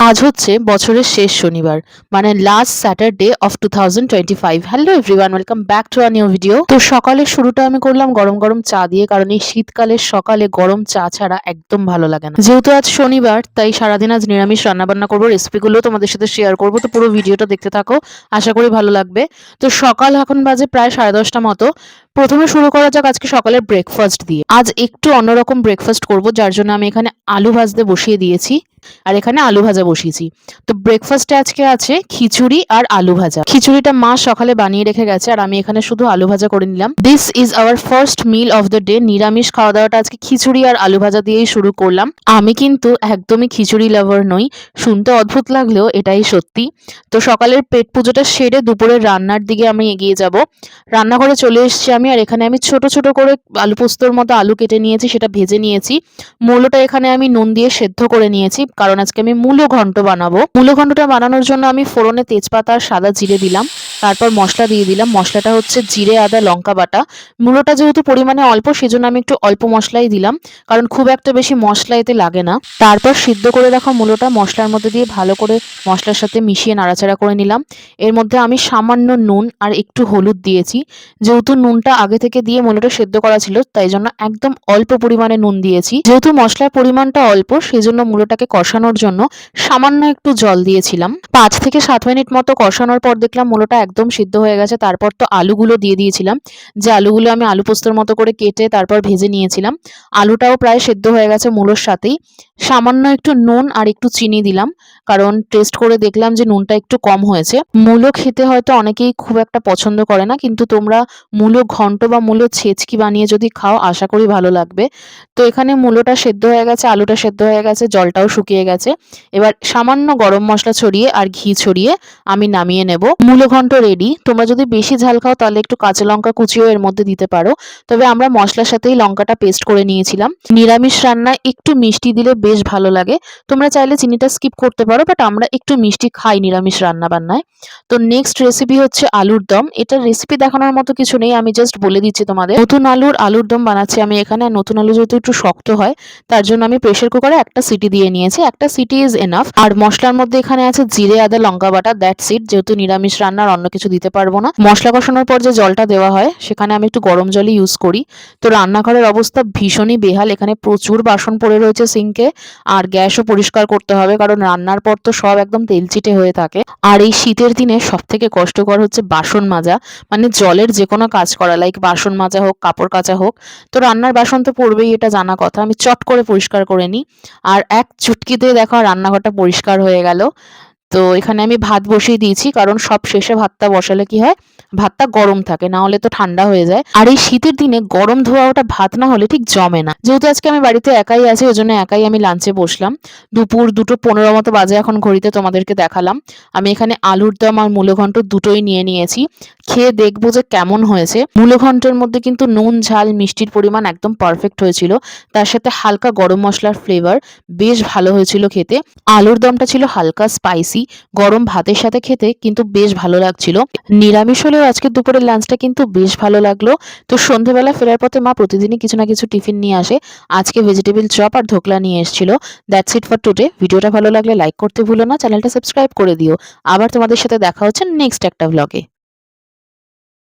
আজ হচ্ছে বছরের শেষ শনিবার মানে last Saturday of two thousand twenty five hello everyone welcome back to a new video তো সকালের শুরুটা আমি করলাম গরম গরম চা দিয়ে, কারণ এই শীতকালের সকালে গরম চা ছাড়া একদম ভালো লাগে না। যেহেতু আজ শনিবার, তাই সারাদিন আজ নিরামিষ রান্নাবান্না করব রেসিপিগুলো তোমাদের সাথে শেয়ার করব। তো পুরো ভিডিওটা দেখতে থাকো, আশা করি ভালো লাগবে। তো সকাল এখন বাজে প্রায় সাড়ে দশটা মতো। প্রথমে শুরু করা যাক আজকে সকালের ব্রেকফাস্ট দিয়ে। আজ একটু অন্যরকম ব্রেকফাস্ট করব, যার জন্য আমি এখানে আলু ভাজতে বসিয়ে দিয়েছি আর এখানে আলু ভাজা বসিয়েছি। তো ব্রেকফাস্টে আজকে আছে খিচুড়ি আর আলু ভাজা। খিচুড়িটা মা সকালে বানিয়ে রেখে গেছে আর আমি এখানে শুধু আলু ভাজা করে নিলাম। This is our first meal of the day নিরামিষ খাওয়া দাওয়াটা আজকে খিচুড়ি আর আলু ভাজা দিয়েই শুরু করলাম। আমি কিন্তু একদমই খিচুড়ি লাভার নই, শুনতে অদ্ভুত লাগলেও এটাই সত্যি। তো সকালের পেট পুজোটা সেরে দুপুরের রান্নার দিকে আমি এগিয়ে যাব। রান্নাঘরে চলে এসেছি আমি আর এখানে আমি ছোট ছোট করে আলু পোস্তর মতো আলু কেটে নিয়েছি, সেটা ভেজে নিয়েছি। মূলোটা এখানে আমি নুন দিয়ে সেদ্ধ করে নিয়েছি, কারণ আজকে আমি মূলো ঘন্ট বানাবো। মূলো ঘন্টটা বানানোর জন্য আমি ফোড়নে তেজপাতা আর সাদা জিরে দিলাম, তারপর মশলা দিয়ে দিলাম। মশলাটা হচ্ছে জিরে, আদা, লঙ্কা বাটা। মূলোটা যেহেতু পরিমাণে অল্প, সেজন্য আমি একটু অল্প মশলাই দিলাম, কারণ খুব একটা বেশি মশলা এতে লাগে না। তারপর সিদ্ধ করে রাখা মূলোটা মশলার মধ্যে দিয়ে ভালো করে মশলার সাথে মিশিয়ে নাড়াচাড়া করে নিলাম। এর মধ্যে আমি সামান্য নুন আর একটু হলুদ দিয়েছি। যেহেতু নুনটা আগে থেকে দিয়ে মূলোটা সেদ্ধ করা ছিল, তাই জন্য একদম অল্প পরিমাণে নুন দিয়েছি। যেহেতু মশলার পরিমাণটা অল্প সেই জন্য মূলোটাকে কষানোর জন্য সামান্য একটু জল দিয়েছিলাম। পাঁচ থেকে সাত মিনিট মতো কষানোর পর দেখলাম মূলোটা একদম সিদ্ধ হয়ে গেছে, তারপর তো আলুগুলো দিয়ে দিয়েছিলাম। যে আলুগুলো আমি আলু পোস্তর মতো করে কেটে তারপর ভেজে নিয়েছিলাম, আলুটাও প্রায় সেদ্ধ হয়ে গেছে মূলোর সাথেই। সামান্য একটু নুন আর একটু চিনি দিলাম, কারণ টেস্ট করে দেখলাম যে নুনটা একটু কম হয়েছে। মূলো খেতে হয়তো অনেকেই খুব একটা পছন্দ করে না, কিন্তু তোমরা মূলো ঘন্ট বা মূলো ছেচকি বানিয়ে যদি খাও, আশা করি ভালো লাগবে। তো এখানে মূলোটা সেদ্ধ হয়ে গেছে, আলুটা সেদ্ধ হয়ে গেছে, জলটাও শুকিয়ে গেছে। এবার সামান্য গরম মশলা ছড়িয়ে আর ঘি ছড়িয়ে আমি নামিয়ে নেব। মূলো ঘন্ট রেডি তোমরা যদি বেশি ঝাল খাও, তাহলে একটু কাঁচা লঙ্কা কুচিও এর মধ্যে দিতে পারো। তবে আমরা মশলার সাথেই লঙ্কাটা পেস্ট করে নিয়েছিলাম। নিরামিষ রান্নায় একটু মিষ্টি দিলে বেশ ভালো লাগে। তোমরা চাইলে চিনিটা স্কিপ করতে পারো বাট আমরা একটু মিষ্টি খাই নিরামিষ রান্না বান্নায় তো নেক্সট রেসিপি হচ্ছে আলুর দম। এটার রেসিপি দেখানোর মতো কিছু নেই, আমি জাস্ট বলে দিচ্ছি তোমাদের। নতুন আলুর আলুর দম বানাচ্ছি আমি এখানে। নতুন আলু যেহেতু একটু শক্ত হয়, তার জন্য আমি প্রেশার কুকারে একটা সিটি দিয়ে নিয়েছি। একটা সিটি ইজ এনাফ আর মশলার মধ্যে এখানে আছে জিরে, আদা, লঙ্কা বাটা দ্যাট সিট যেহেতু নিরামিষ রান্নার অন্য কিছু দিতে পারব না। মশলা কষানোর পর যে জলটা দেওয়া হয়, সেখানে আমি একটু গরম জলই ইউজ করি। তো রান্নাঘরের অবস্থা ভীষণই বেহাল। এখানে প্রচুর বাসন পড়ে রয়েছে সিঙ্কে আর গ্যাসও পরিষ্কার করতে হবে, কারণ রান্নার পর তো সব একদম তেলচিটে হয়ে থাকে। আর এই শীতের দিনে সব থেকে কষ্টকর হচ্ছে বাসন মাজা। মানে জলের যে কোনো কাজ করা লাইক বাসন মাজা হোক, কাপড় কাচা হোক, তো রান্নার বাসন তো পড়বেই, এটা জানা কথা। আমি চট করে পরিষ্কার করে নিই। আর এক চুটকিতে দেখো, রান্নাঘরটা পরিষ্কার হয়ে গেল। তো এখানে আমি ভাত বসিয়ে দিয়েছি, কারণ সব শেষে ভাতটা বসালে কি হয়? ভাতটা গরম থাকে, না হলে তো ঠান্ডা হয়ে যায়। আর এই শীতের দিনে গরম ধোয়া ওটা ভাত না হলে ঠিক জমে না। যেহেতু আজকে আমি বাড়িতে একাই আছি ওই জন্য একাই আমি লাঞ্চে বসলাম। দুপুর দুটো পনেরো মতো বাজে এখন ঘড়িতে তোমাদেরকে দেখালাম। আমি এখানে আলুর দম আর মূলঘণ্ট দুটোই নিয়ে নিয়েছি। খেয়ে দেখব যে কেমন হয়েছে। মূলঘণ্টের মধ্যে কিন্তু নুন, ঝাল, মিষ্টির পরিমাণ একদম পারফেক্ট হয়েছিল। তার সাথে হালকা গরম মশলার ফ্লেভার বেশ ভালো হয়েছিল খেতে। আলুর দমটা ছিল হালকা স্পাইসি গরম ভাতের সাথে খেতে কিন্তু বেশ ভালো লাগছিল। নিরামিষ হলেও আজকে দুপুরের লাঞ্চটা কিন্তু বেশ ভালো লাগল। তো সন্ধেবেলা ফেরার পথে মা প্রতিদিনই কিছু না কিছু টিফিন নিয়ে আসে। আজকে ভেজিটেবিল চপ আর ধোকলা নিয়ে এসেছিল। দ্যাটস ইট ফর টুডে ভিডিওটা ভালো লাগলে লাইক করতে ভুলো না। চ্যানেলটা সাবস্ক্রাইব করে দিও। আবার তোমাদের সাথে দেখা হচ্ছে নেক্সট একটা ভ্লগে